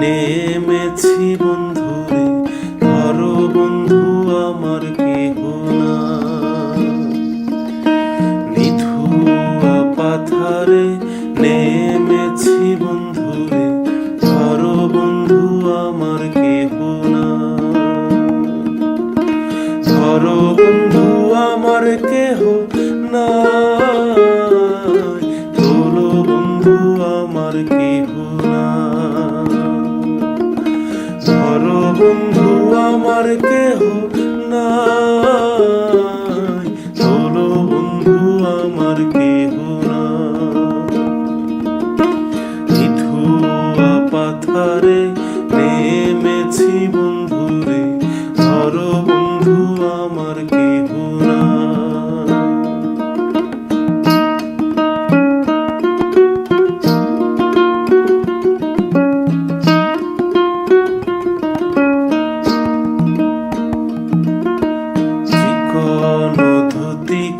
নেমেছি বন্ধু রে ধরো বন্ধু, আমার কেহ না নিধুয়া পাথারে নেমেছি বন্ধু রে ধরো বন্ধু, আমার কেহ না ধরো বন্ধু, আমার কেহ না তোলো বন্ধু, আমার কেহ না বন্ধু আমার কেহ না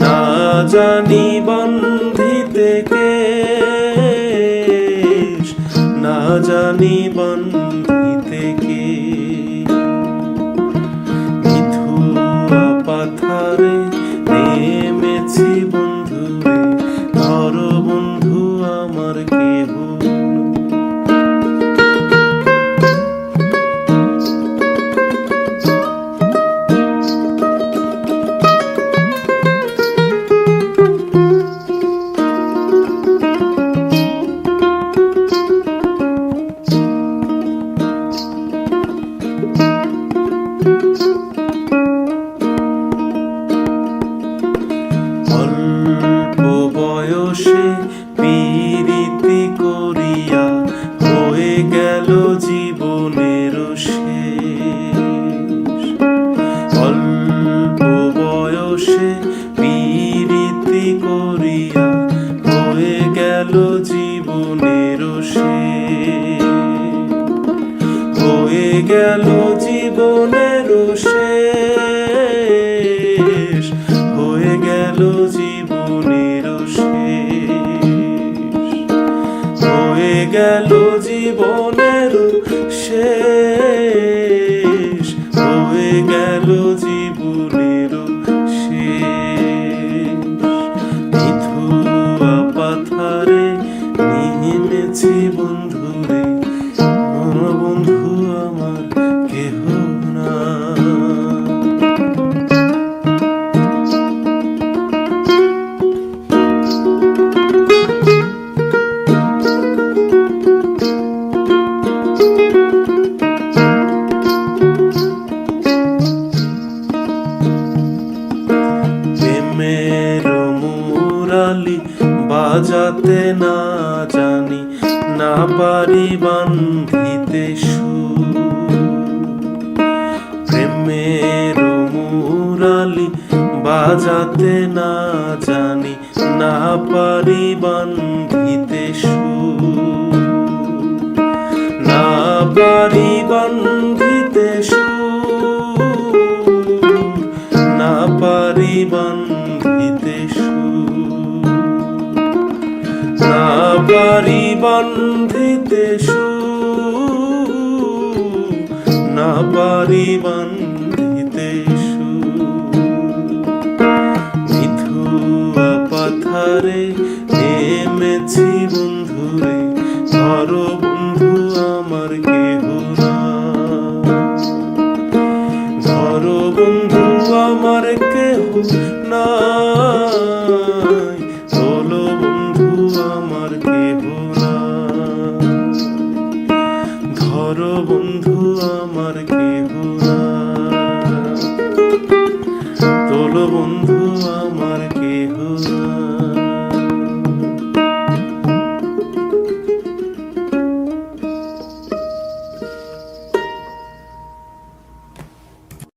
না জানি বন্ধিতে কে না জানি বন্ধিতে কে মিথুয়া পাথারে বয়সে পীড়িতি করিয়া হয়ে গেল জীবনের শেষ হয়ে গেল জীবনের শেষ। হয়ে গেল জীবনের শেষ। হয়ে গেল জীবনের শেষ। বাজাতে না জানি, না পারি বান্ধিতে প্রেমের মুরালি বাজাতে না জানি, না পারি বান্ধিতে সুর। না পারি বান্ধিতে বান্ধিতে সুর, না পারি বান্ধিতে সুর। মিথুয়া পাথারে নেমেছি বন্ধু রে ধর বন্ধু আমার কেহ না। ধর বন্ধু আমার কেহ নাই বড় বন্ধু আমার কেহ না তোল বন্ধু আমার